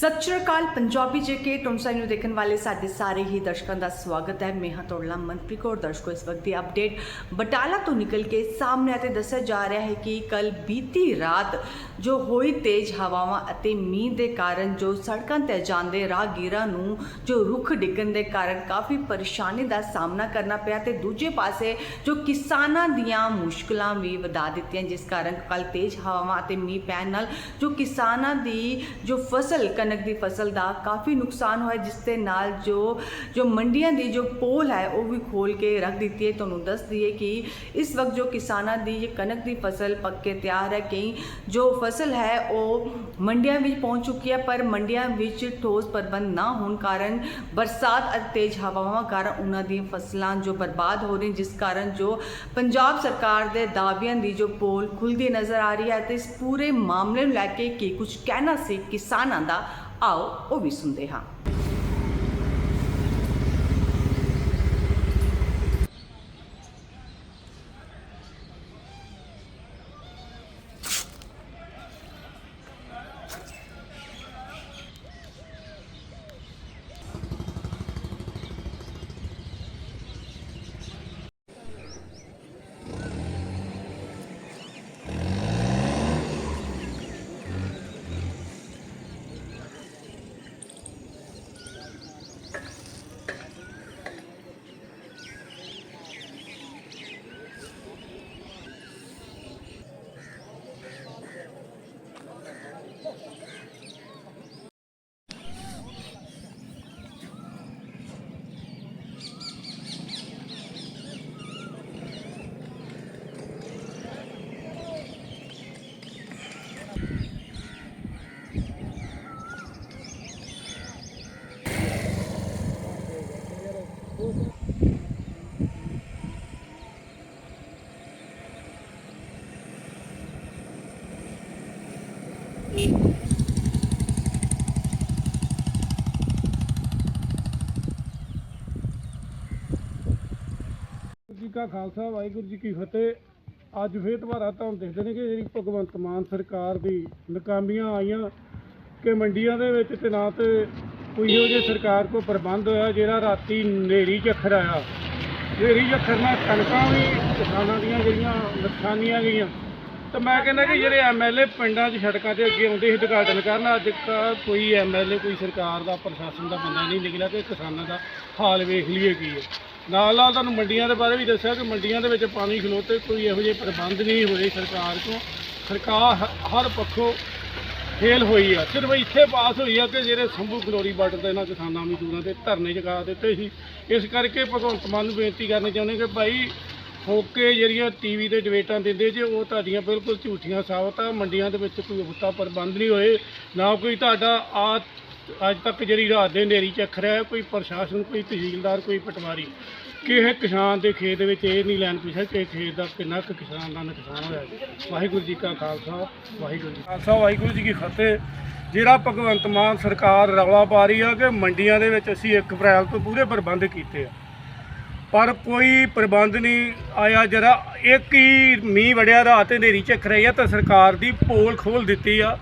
ਸਤਿ ਸ਼੍ਰੀ ਅਕਾਲ, ਪੰਜਾਬੀ ਜੇਕੇ ਟੋਮਸਾਈ ਨੂੰ ਦੇਖਣ ਵਾਲੇ ਸਾਡੇ ਸਾਰੇ ਹੀ ਦਰਸ਼ਕਾਂ ਦਾ ਸਵਾਗਤ ਹੈ। ਮੈਂ ਹਾਂ ਤੁਹਾਡਾ ਮਨਪ੍ਰੀਤ ਕੌਰ, ਦਰਸ਼ਕੋ ਇਸ ਵਕਤ ਦੀ ਅਪਡੇਟ ਬਟਾਲਾ ਤੋਂ ਨਿਕਲ ਕੇ ਸਾਹਮਣੇ ਅਤੇ ਦੱਸਿਆ ਜਾ ਰਿਹਾ ਹੈ ਕਿ ਕੱਲ ਬੀਤੀ ਰਾਤ ਜੋ ਹੋਈ ਤੇਜ਼ ਹਵਾਵਾਂ ਅਤੇ ਮੀਂਹ ਦੇ ਕਾਰਨ ਜੋ ਸੜਕਾਂ ਤੇ ਜਾਂਦੇ ਰਾਹਗੀਰਾਂ ਨੂੰ ਜੋ ਰੁੱਖ ਡਿੱਗਣ ਦੇ ਕਾਰਨ ਕਾਫੀ ਪਰੇਸ਼ਾਨੀ ਦਾ ਸਾਹਮਣਾ ਕਰਨਾ ਪਿਆ ਤੇ ਦੂਜੇ ਪਾਸੇ ਜੋ ਕਿਸਾਨਾਂ ਦੀਆਂ ਮੁਸ਼ਕਲਾਂ ਵੀ ਵਧਾ ਦਿੱਤੀਆਂ, ਜਿਸ ਕਾਰਨ ਕੱਲ ਤੇਜ਼ ਹਵਾਵਾਂ ਅਤੇ ਮੀਂਹ ਪੈਣ ਨਾਲ ਜੋ ਕਿਸਾਨਾਂ ਦੀ ਜੋ ਫਸਲ ਕਣਕ ਦੀ ਫਸਲ ਦਾ ਕਾਫੀ ਨੁਕਸਾਨ ਹੋਇਆ, ਜਿਸ ਦੇ ਨਾਲ ਜੋ ਜੋ ਮੰਡੀਆਂ ਦੀ ਜੋ ਪੋਲ ਹੈ, ਉਹ ਵੀ ਖੋਲ ਕੇ ਰੱਖ ਦਿੱਤੀ ਹੈ। ਤੁਹਾਨੂੰ ਦੱਸ ਦਈਏ ਕਿ ਇਸ ਵਕਤ ਜੋ ਕਿਸਾਨਾਂ ਦੀ ਇਹ ਕਣਕ ਦੀ ਫਸਲ ਪੱਕ ਕੇ ਤਿਆਰ ਹੈ, ਕਈ ਜੋ ਫਸਲ ਹੈ, ਉਹ ਮੰਡੀਆਂ ਵਿੱਚ ਪਹੁੰਚ ਚੁੱਕੀ ਹੈ, ਪਰ ਮੰਡੀਆਂ ਵਿੱਚ ਠੋਸ ਪ੍ਰਬੰਧ ਨਾ ਹੋਣ ਕਾਰਨ ਬਰਸਾਤ ਅਤੇ ਤੇਜ਼ ਹਵਾਵਾਂ ਕਾਰਨ ਉਹਨਾਂ ਦੀਆਂ ਫਸਲਾਂ ਜੋ ਬਰਬਾਦ ਹੋ ਰਹੀਆਂ, ਜਿਸ ਕਾਰਨ ਜੋ ਪੰਜਾਬ ਸਰਕਾਰ ਦੇ ਦਾਅਵਿਆਂ ਦੀ ਜੋ ਪੋਲ ਖੁੱਲਦੀ ਨਜ਼ਰ ਆ ਰਹੀ ਹੈ ਤੇ ਇਸ ਪੂਰੇ ਮਾਮਲੇ ਨੂੰ ਲੈ ਕੇ ਕੀ ਕੁਝ ਕਹਿਣਾ ਸੀ ਕਿਸਾਨਾਂ ਦਾ ਆਓ ਉਹ ਵੀ ਸੁਣਦੇ ਹਾਂ। ਜੀ ਕਾ ਖਾਲਸਾ, ਵਾਹਿਗੁਰੂ ਜੀ ਕੀ ਫਤਿਹ। ਅੱਜ ਫੇਰ ਦੁਬਾਰਾ ਤੁਹਾਨੂੰ ਦੇਖਦੇ ਨੇ ਕਿ ਜਿਹੜੀ ਭਗਵੰਤ ਮਾਨ ਸਰਕਾਰ ਦੀ ਨਾਕਾਮੀਆਂ ਆਈਆਂ ਕਿ ਮੰਡੀਆਂ ਦੇ ਵਿੱਚ ਤੇ ਤੇ ਕੋਈ ਇਹੋ ਜਿਹੇ ਸਰਕਾਰ ਕੋ ਪ੍ਰਬੰਧ ਹੋਇਆ, ਜਿਹੜਾ ਰਾਤੀ ਨੇਰੀ ਝੱਖਰ ਆਇਆ। ਨੇਰੀ ਝੱਖਰ ਨਾਲ ਕਣਕਾਂ ਵੀ ਕਿਸਾਨਾਂ ਦੀਆਂ ਜਿਹੜੀਆਂ, ਨੁਕਸਾਨੀਆਂ ਗਈਆਂ। ਤਾਂ ਮੈਂ ਕਹਿੰਦਾ ਕਿ ਜਿਹੜੇ ਐਮਐਲਏ ਪਿੰਡਾਂ 'ਚ ਸੜਕਾਂ ਤੇ ਅੱਗੇ ਆਉਂਦੇ ਸੀ ਉਦਘਾਟਨ ਕਰਨ, ਅੱਜ ਕੱਲ੍ਹ ਕੋਈ ਐਮਐਲਏ ਕੋਈ ਸਰਕਾਰ ਦਾ, ਪ੍ਰਸ਼ਾਸਨ ਦਾ ਬੰਦਾ ਨਹੀਂ ਨਿਕਲਿਆ ਕਿ ਕਿਸਾਨਾਂ ਦਾ ਹਾਲ ਵੇਖ ਲਈਏ ਕੀ ਹੈ। ਨਾਲ ਨਾਲ ਤੁਹਾਨੂੰ ਮੰਡੀਆਂ ਦੇ ਬਾਰੇ ਵੀ ਦੱਸਿਆ ਕਿ ਮੰਡੀਆਂ ਦੇ ਵਿੱਚ ਪਾਣੀ ਖਲੋਤੇ, ਕੋਈ ਇਹੋ ਜਿਹੇ ਪ੍ਰਬੰਧ ਨਹੀਂ ਹੋਏ ਸਰਕਾਰ ਤੋਂ ਸਰਕਾਰ ਹ- ਹਰ ਪੱਖੋਂ ਫੇਲ ਹੋਈ ਆ। ਸਿਰਫ ਇੱਥੇ ਪਾਸ ਹੋਈ ਆ ਕਿ ਜਿਹੜੇ ਸੰਭੂ ਫਲੋਰੀ ਬਾਰਡਰ ਦੇ ਇਹਨਾਂ ਕਿਸਾਨਾਂ ਮਜ਼ਦੂਰਾਂ ਦੇ ਧਰਨੇ ਜਗਾ ਦਿੱਤੇ ਸੀ। ਇਸ ਕਰਕੇ ਭਗਵੰਤ ਮਾਨ ਨੂੰ ਬੇਨਤੀ ਕਰਨੀ ਚਾਹੁੰਦੇ ਕਿ ਭਾਈ, ਹੋਕੇ ਜਿਹੜੀਆਂ ਟੀਵੀ ਤੇ ਡਿਬੇਟਾਂ ਦਿੰਦੇ ਜੇ, ਉਹ ਤੁਹਾਡੀਆਂ ਬਿਲਕੁਲ ਝੂਠੀਆਂ ਸਾਬਤ ਆ ਮੰਡੀਆਂ ਦੇ ਵਿੱਚ ਕੋਈ ਉਤਾ ਪ੍ਰਬੰਧ ਨਹੀਂ ਹੋਏ, ਨਾ ਕੋਈ ਤੁਹਾਡਾ ਆ ਅੱਜ ਤੱਕ ਜਿਹੜੀ ਰਾਤ ਦੇ ਹਨੇਰੀ ਚੱਖਰ ਹੈ ਕੋਈ ਪ੍ਰਸ਼ਾਸਨ, ਕੋਈ ਤਹਿਸੀਲਦਾਰ, ਕੋਈ ਪਟਵਾਰੀ। ਕਿਸੇ ਕਿਸਾਨ ਦੇ ਖੇਤ ਵਿੱਚ ਇਹ ਨਹੀਂ ਲੈਣ ਪਿੱਛੇ ਕਿ ਖੇਤ ਦਾ ਕਿੰਨਾ ਕੁ ਕਿਸਾਨ ਦਾ ਨੁਕਸਾਨ ਹੋਇਆ ਜੀ। ਵਾਹਿਗੁਰੂ ਜੀ ਕਾ ਖਾਲਸਾ, ਵਾਹਿਗੁਰੂ ਜੀ ਖਾਲਸਾ, ਵਾਹਿਗੁਰੂ ਜੀ ਕੀ ਫਤਿਹ। ਜਿਹੜਾ ਭਗਵੰਤ ਮਾਨ ਸਰਕਾਰ ਰੌਲਾ ਪਾ ਰਹੀ ਆ ਕਿ ਮੰਡੀਆਂ ਦੇ ਵਿੱਚ ਅਸੀਂ 1 ਅਪ੍ਰੈਲ ਤੋਂ ਪੂਰੇ ਪ੍ਰਬੰਧ ਕੀਤੇ ਆ। ਪਰ ਕੋਈ ਪ੍ਰਬੰਧ ਨਹੀਂ ਆਇਆ, ਜਰਾ ਇੱਕ ਹੀ ਮੀਂਹ ਵੜਿਆ, ਰਾਤ ਤੇ ਹਨੇਰੀ ਚੱਕ ਰਹੀ ਆ ਤਾਂ ਸਰਕਾਰ ਦੀ ਪੋਲ ਖੋਲ ਦਿੱਤੀ ਆ।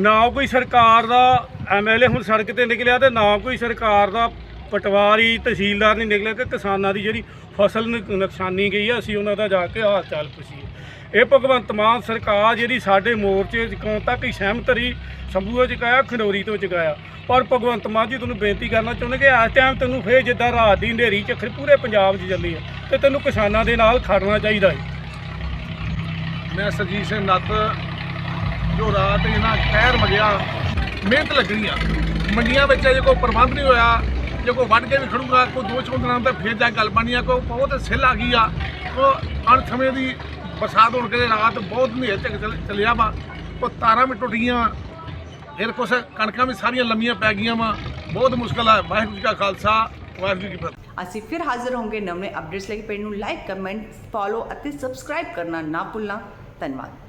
ਨਾ ਕੋਈ ਸਰਕਾਰ ਦਾ ਐਮਐਲਏ ਹੁਣ ਸੜਕ ਤੇ ਨਿਕਲਿਆ ਤੇ ਨਾ ਕੋਈ ਸਰਕਾਰ ਦਾ ਪਟਵਾਰੀ ਤਹਿਸੀਲਦਾਰ ਨਹੀਂ ਨਿਕਲੇ ਕਿ ਕਿਸਾਨਾਂ ਦੀ ਜਿਹੜੀ ਫਸਲ ਨ ਨੁਕਸਾਨੀ ਗਈ ਆ, ਅਸੀਂ ਉਹਨਾਂ ਦਾ ਜਾ ਕੇ ਹਾਲ ਚਾਲ ਪੁੱਛੀਏ। ਇਹ ਭਗਵੰਤ ਮਾਨ ਸਰਕਾਰ ਜਿਹੜੀ ਸਾਡੇ ਮੋਰਚੇ ਚ ਕੌਣ ਤੱਕ ਹੀ ਸਹਿਮਤ ਰਹੀ ਸੰਭੂਆ ਚੁਕਾਇਆ ਖਨੌਰੀ ਤੋਂ ਚੁਕਾਇਆ ਪਰ ਭਗਵੰਤ ਮਾਨ ਜੀ, ਤੁਹਾਨੂੰ ਬੇਨਤੀ ਕਰਨਾ ਚਾਹੁੰਦੇ ਕਿ ਇਸ ਟਾਈਮ ਤੈਨੂੰ ਫੇਰ ਜਿੱਦਾਂ ਰਾਤ ਦੀ ਹਨੇਰੀ ਝੱਖਰ ਪੂਰੇ ਪੰਜਾਬ 'ਚ ਚੱਲੀ ਹੈ ਤੇ ਤੈਨੂੰ ਕਿਸਾਨਾਂ ਦੇ ਨਾਲ ਖੜਨਾ ਚਾਹੀਦਾ ਹੈ ਮੈਂ ਸਰਜੀਤ ਸਿੰਘ ਨੱਤ, ਜੋ ਰਾਤ ਇਹਨਾਂ ਕਹਿਰ ਮਗਿਆ, ਮਿਹਨਤ ਲੱਗਣੀ ਆ। ਮੰਡੀਆਂ ਵਿੱਚ ਜੇ ਕੋਈ ਪ੍ਰਬੰਧ ਨਹੀਂ ਹੋਇਆ। ਜੇ ਕੋਈ ਵੱਢ ਕੇ ਵੀ ਖੜੂਗਾ, ਕੋਈ ਦੋ ਚੋਂ ਦਿਨਾਂ ਤਾਂ ਫੇਰ ਜਾ ਗੱਲ ਬਣੀ ਆ, ਕੋਈ ਬਹੁਤ ਸਿੱਲ ਆ ਗਈ ਆ। ਕੋ ਅਣ ਸਮੇਂ ਦੀ ਬਰਸਾਤ ਹੋਣ ਕੇ ਰਾਤ ਬਹੁਤ ਹਨੇਰ ਤੱਕ ਚੱਲ- ਚੱਲਿਆ ਵਾ। ਕੋ ਤਾਰਾਂ ਵੀ ਟੁੱਟ ਗਈਆਂ ਫਿਰ ਕੁਛ ਕਣਕਾਂ ਵੀ ਸਾਰੀਆਂ ਲੰਮੀਆਂ ਪੈ ਗਈਆਂ ਵਾ। ਬਹੁਤ ਮੁਸ਼ਕਲ ਆ। ਵਾਹਿਗੁਰੂ ਜੀ ਕਾ ਖਾਲਸਾ, ਵਾਹਿਗੁਰੂ ਜੀ ਕੀ ਫਤਿਹ। ਅਸੀਂ ਫਿਰ ਹਾਜ਼ਰ ਹੋਵਾਂਗੇ ਨਵੇਂ ਅਪਡੇਟਸ ਲਈ। ਪੇਜ ਨੂੰ ਲਾਈਕ ਕਮੈਂਟ ਫੋਲੋ ਅਤੇ ਸਬਸਕ੍ਰਾਈਬ ਕਰਨਾ ਨਾ ਭੁੱਲਣਾ। ਧੰਨਵਾਦ।